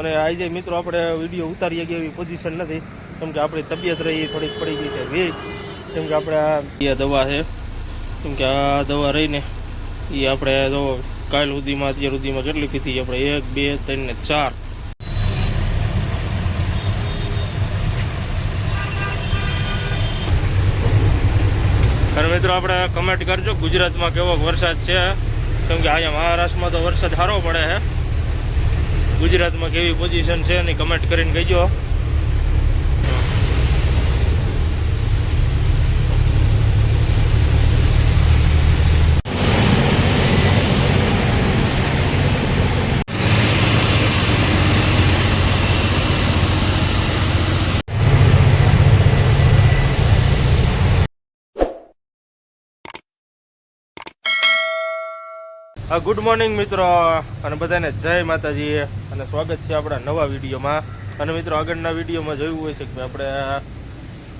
અને આજે મિત્રો આપણે વીડિયો ઉતારીએ કે એવી પોઝિશન નથી. કેમ કે આપણી તબિયત રહી થોડીક પડી ગઈ છે વી કેમ કે આપણે આ દવા છે. કેમ કે આ દવા રહીને એ આપણે જો કાલ સુધીમાં અત્યાર સુધીમાં કેટલી છે આપણે? એક બે ત્રણ ને ચાર. મિત્રો આપણે કમેન્ટ કરજો. ગુજરાતમાં કેવો વરસાદ છે? કેમ કે અહીંયા મહારાષ્ટ્રમાં તો વરસાદ સારો પડે છે. ગુજરાતમાં કેવી પોઝિશન છે એની કમેન્ટ કરીને કહેજો. ગુડ મોર્નિંગ મિત્રો, અને બધાને જય માતાજી, અને સ્વાગત છે આપણા નવા વિડીયોમાં. અને મિત્રો, આગળના વિડીયોમાં જોયું હોય છે કે આપણે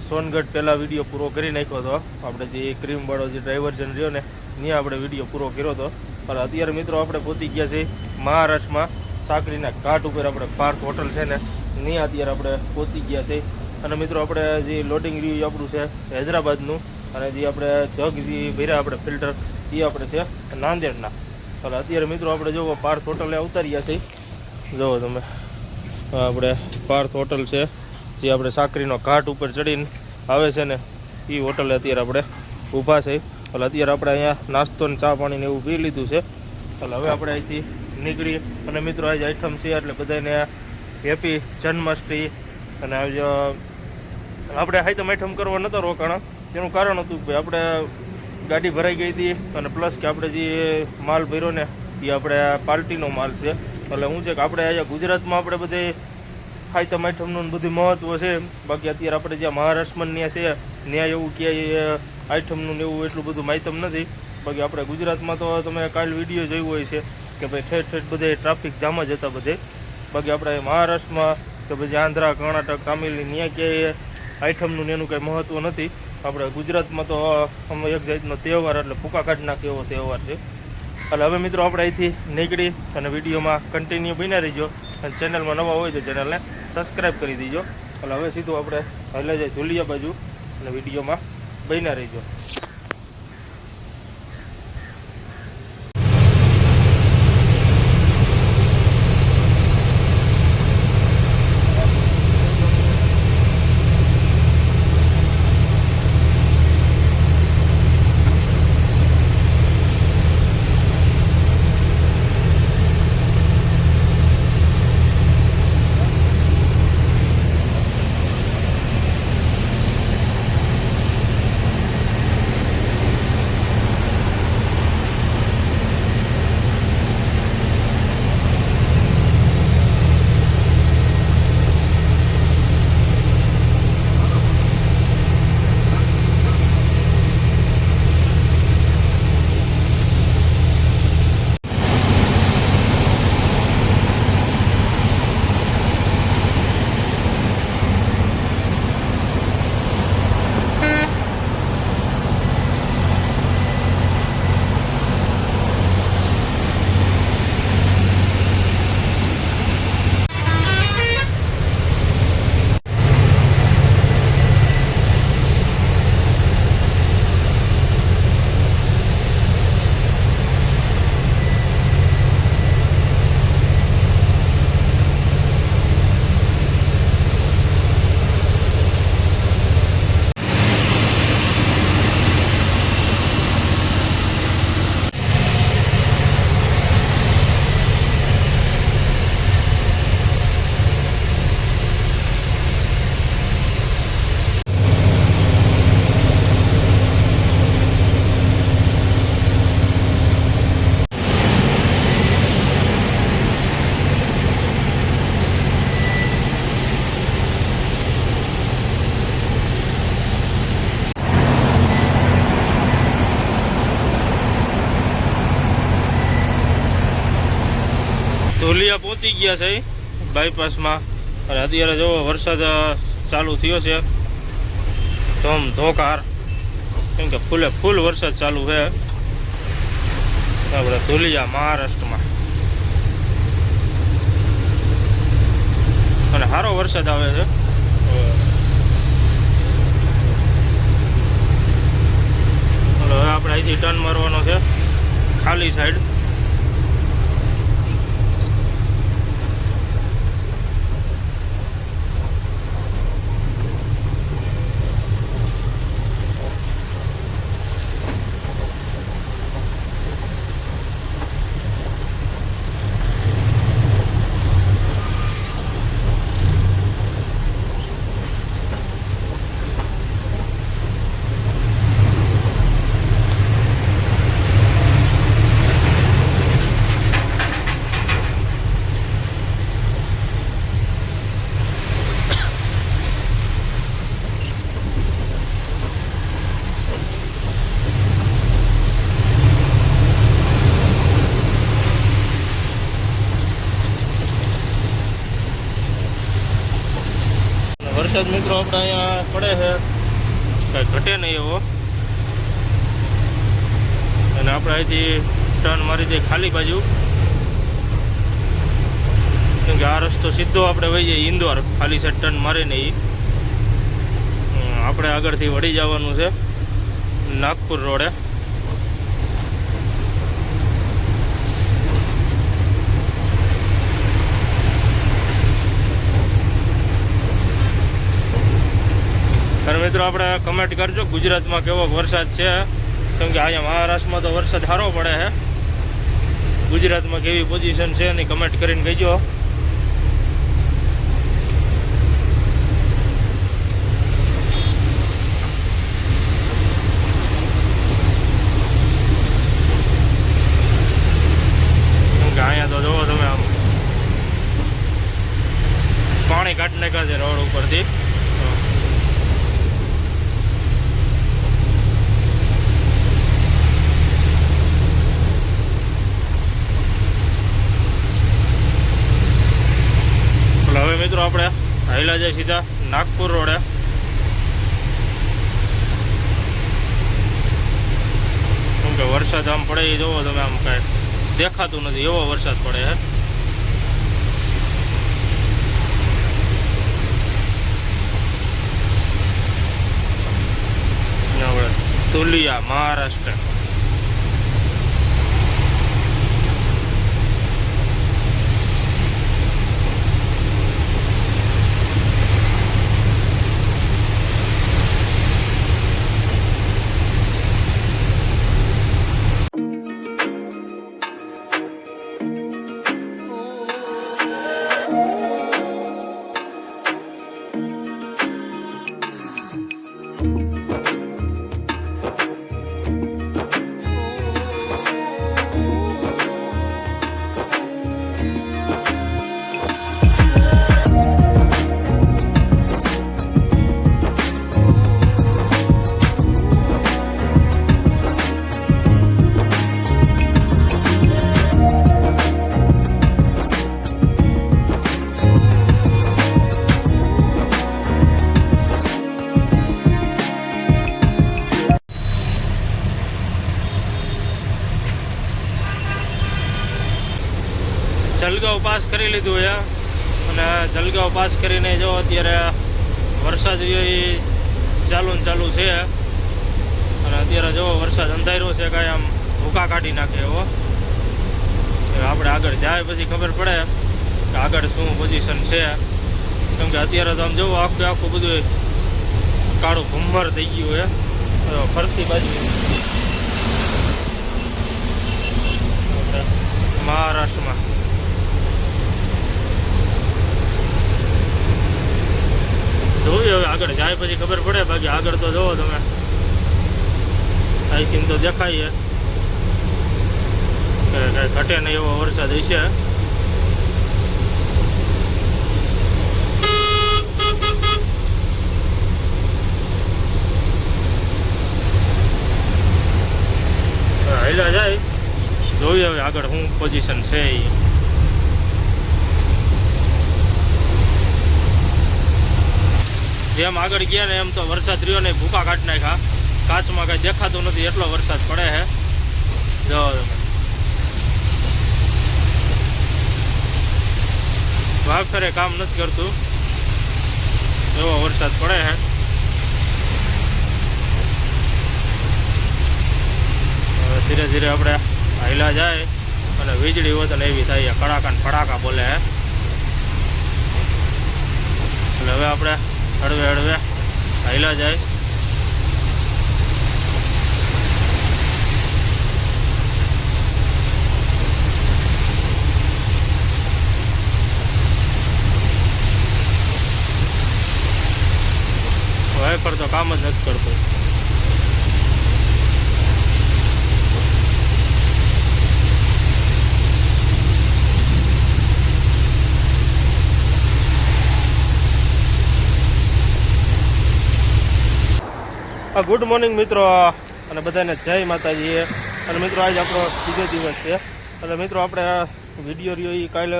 સોનગઢ પહેલાં વીડિયો પૂરો કરી નાખ્યો હતો. આપણે જે ક્રીમવાળો જે ડ્રાઈવર્જન રહ્યો ને, ત્યાં આપણે વીડિયો પૂરો કર્યો હતો. અને અત્યારે મિત્રો, આપણે પહોંચી ગયા છીએ મહારાષ્ટ્રમાં, સાકરીના ઘાટ ઉપર આપણે પાર્થ હોટલ છે ને, ત્યાં અત્યારે આપણે પહોંચી ગયા છીએ. અને મિત્રો, આપણે જે લોડિંગ રિવ્યુ આપણું છે હૈદરાબાદનું, અને જે આપણે જગ જે ભર્યા આપણે ફિલ્ટર એ આપણે છે નાંદેડના. એટલે અત્યારે મિત્રો આપણે જોવો પાર્થ હોટલે ઉતાર્યા છે જુઓ તમે. આપણે પાર્થ હોટલ છે, જે આપણે સાકરીનો ઘાટ ઉપર ચડીને આવે છે ને એ હોટલે અત્યારે આપણે ઊભા છે એટલે અત્યારે આપણે અહીંયા નાસ્તો ને ચા પાણીને એવું પી લીધું છે. એટલે હવે આપણે અહીંથી નીકળી અને મિત્રો આજે આઈટમ છે, એટલે બધાને હેપી જન્માષ્ટમી. અને આજે આપણે આઈટમ આઈટમ કરવા નહોતા રોકાણા. એનું કારણ હતું કે આપણે ગાડી ભરાઈ ગઈ હતી અને પ્લસ કે આપણે જે માલ ભર્યો ને, એ આપણે પાર્ટીનો માલ છે. એટલે હું છે કે આપણે અહીંયા ગુજરાતમાં આપણે બધે આઈટમ આઈટમનું બધું મહત્વ છે બાકી અત્યારે આપણે જ્યાં મહારાષ્ટ્રમાં ત્યાં છે ત્યાં એવું ક્યાંય આઈટમનું એવું એટલું બધું માહિતમ નથી. બાકી આપણે ગુજરાતમાં તો તમે કાલ વીડિયો જોયું હોય છે કે ભાઈ ઠેઠ ઠેઠ બધે ટ્રાફિક જામ જ હતા બધે. બાકી આપણે મહારાષ્ટ્રમાં કે પછી આંધ્રા, કર્ણાટક, તામિલની ત્યાં ક્યાંય આઈટમનું એનું કંઈ મહત્ત્વ નથી. આપણે ગુજરાતમાં તો અમે એક જાતનો તહેવાર એટલે ફૂકા કાઢ નાખે તહેવાર છે. એટલે હવે મિત્રો આપણે અહીંથી નીકળી અને વિડીયોમાં કન્ટિન્યુ બન્યા રહીજો. અને ચેનલમાં નવા હોય તો ચેનલને સબસ્ક્રાઈબ કરી દીજો. એટલે હવે સીધું આપણે હલે જાય, ધુલિયા બાજુ અને વિડીયોમાં બન્યા રહીજો. પહોંચી ગયા છે બાયપાસમાં. અને અત્યારે જો વરસાદ ચાલુ થયો છે. ધમ ધોકાર. કેમ કે ફૂલે ફૂલ વરસાદ ચાલુ છે. આપણે ધુલિયા મહારાષ્ટ્રમાં. અને સારો વરસાદ આવે છે. હવે આપણે અહીંથી ટર્ન મારવાનો છે. ખાલી સાઈડ અને મિત્રો આપણે અહીંયા પડે છે. કાંઈ ઘટે નહીં એવો. અને આપણે અહીંથી ટર્ન મારી દઈએ ખાલી બાજુ. કેમ કે આ રસ્તો સીધો આપણે વહી જઈએ ઇન્દોર. ખાલી સાઈડ ટર્ન મારીને નહીં. આપણે આગળથી વળી જવાનું છે. નાગપુર રોડે. મિત્રો, આપણે કમેન્ટ કરજો. ગુજરાતમાં કેવો વરસાદ છે? કેમ કે અહીંયા મહારાષ્ટ્રમાં તો વરસાદ સારો પડે છે ગુજરાતમાં કેવી પોઝિશન છે એની કમેન્ટ કરીને કહેજો. પાણી કાઢી નાખ્યા છે રોડ ઉપરથી. મિત્રો, આપણે હાઈલા જાય સીધા નાગપુર રોડે. કેમ કે વરસાદ આમ પડે એ જોવો તમે આમ કાંઈ દેખાતું નથી, એવો વરસાદ પડે હે. તુલિયા, મહારાષ્ટ્ર. જલગાંવ પાસ કરી લીધું છે. અને જલગાંવ પાસ કરીને જો અત્યારે વરસાદ એ ચાલુ ને ચાલુ છે. અને અત્યારે જો વરસાદ અંધાર્યો છે કાંઈ આમ ભૂકા કાઢી નાખે એવો. આપણે આગળ જાય પછી ખબર પડે કે આગળ શું પોઝિશન છે. કેમ કે અત્યારે તો આમ જુઓ આખું આખું બધું કાળું ભૂમર થઈ ગયું છે. ફરતી બાજુ. મહારાષ્ટ્રમાં. જોઈએ હવે આગળ જાય પછી ખબર પડે. બાકી આગળ તો જોવો તમે. અહીંથી તો દેખાય. કે ઘટે નહીં એવો વરસાદ હશે. હેલા જાય. જોઈએ હવે આગળ શું પોઝિશન છે એ જેમ આગળ ગયા ને એમ તો વરસાદ રહ્યો ને ભૂકા કાઢ નાખ્યા. કાચમાં કાંઈ દેખાતું નથી, એટલો વરસાદ પડે છે. જો. ભાગ કામ નથી કરતું. એવો વરસાદ પડે છે. ધીરે ધીરે આપણે હાઈલા જાય અને વીજળી હોય તો એવી થાય કડાકા ને ફડાકા બોલે હે એટલે હવે આપણે હળવે હળવે. હાઈલા જાય. વાઇફર તો કામ જ નથી કરતું. ગુડ મોર્નિંગ મિત્રો. અને બધાને જય માતાજી. અને મિત્રો, આજે આપણો બીજો દિવસ છે. અને મિત્રો, આપણે વીડિયો રહ્યો એ કાલે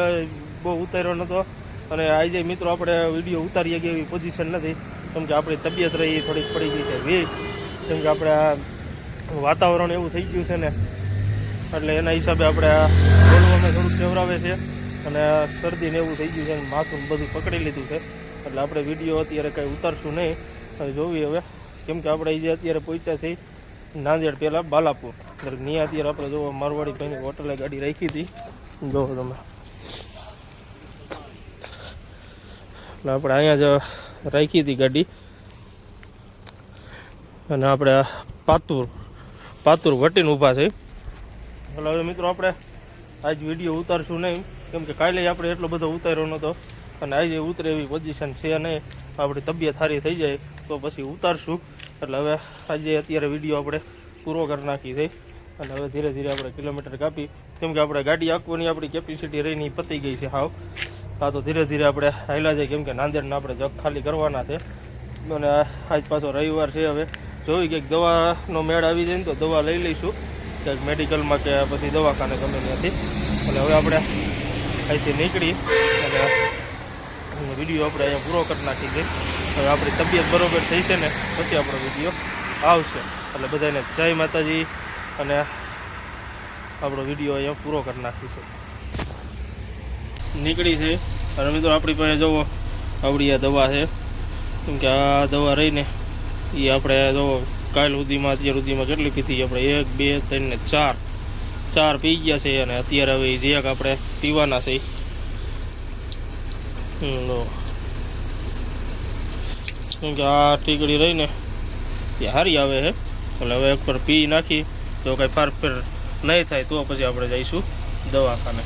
બહુ ઉતાર્યો નહોતો અને આજે મિત્રો, આપણે વીડિયો ઉતારીએ કે એવી પોઝિશન નથી. કેમ કે આપણી તબિયત રહી થોડીક પડી ગઈ છે વીજ કેમ કે આપણે વાતાવરણ એવું થઈ ગયું છે ને, એટલે એના હિસાબે આપણે બોલવામાં થોડુંક ચેવરાવે છે. અને શરદી ને એવું થઈ ગયું છે અને માથું બધું પકડી લીધું છે. એટલે આપણે વીડિયો અત્યારે કાંઈ ઉતારશું નહીં. જોવી હવે. કેમ કે આપણે જે અત્યારે પહોંચ્યા છીએ નાંદેડ પહેલાં બાલાપુર. એટલે ત્યાં અત્યારે આપણે જો મારવાડી ભાઈની હોટલે ગાડી રાખી હતી. જો તમે. એટલે આપણે અહીંયા જ રાખી હતી ગાડી. અને આપણે પાતુર પાતુર વટીને ઊભા છે એટલે હવે મિત્રો આપણે આજ વીડિયો ઉતારશું નહીં. કેમ કે કાલે આપણે એટલો બધો ઉતાર્યો નહોતો. અને આજે ઉતરે એવી પોઝિશન છે નહીં. આપણી તબિયત સારી થઈ જાય તો પછી ઉતારશું. એટલે હવે આજે અત્યારે વીડિયો આપણે પૂરો કરી નાખી છે. અને હવે ધીરે ધીરે આપણે કિલોમીટર કાપી. કેમ કે આપણે ગાડી આંકવાની આપણી કેપેસિટી રહીની પતી ગઈ છે હાવ. હા તો ધીરે ધીરે આપણે હાલ્યા જાય કેમ કે નાંદેડના આપણે જગ ખાલી કરવાના છે. અને આજ પાછો રવિવાર છે હવે. જોઈ કંઈક દવાનો મેળ આવી જાય ને તો દવા લઈ લઈશું. ક્યાંક મેડિકલમાં કે પછી દવાખાને ગમે ત્યાંથી. એટલે હવે આપણે અહીંથી નીકળી અને વીડિયો આપણે અહીંયા પૂરો કરી નાખી છે. હવે આપણી તબિયત બરોબર થઈ છે ને, પછી આપણો વીડિયો આવશે. એટલે બધાને જય માતાજી અને આપણો વીડિયો અહીંયા પૂરો કરી નાખીશું. નીકળી છે. અને મિત્રો આપણી પાસે જુઓ, આવડી આ દવા છે. કેમ કે આ દવા રહીને એ આપણે જુઓ, કાલ સુધીમાં, અત્યાર સુધીમાં કેટલી પીધી આપણે, એક, બે, ત્રણ ને ચાર. ચાર પી ગયા છે અને અત્યારે હવે જે આપણે પીવાના છે હમ, કેમ કે આ ટીકડી રહીને એ હારી આવે છે એટલે હવે એક પર પી નાખી તો કાંઈ ફાર ફેર નહીં થાય તો પછી આપણે જઈશું દવાખાને.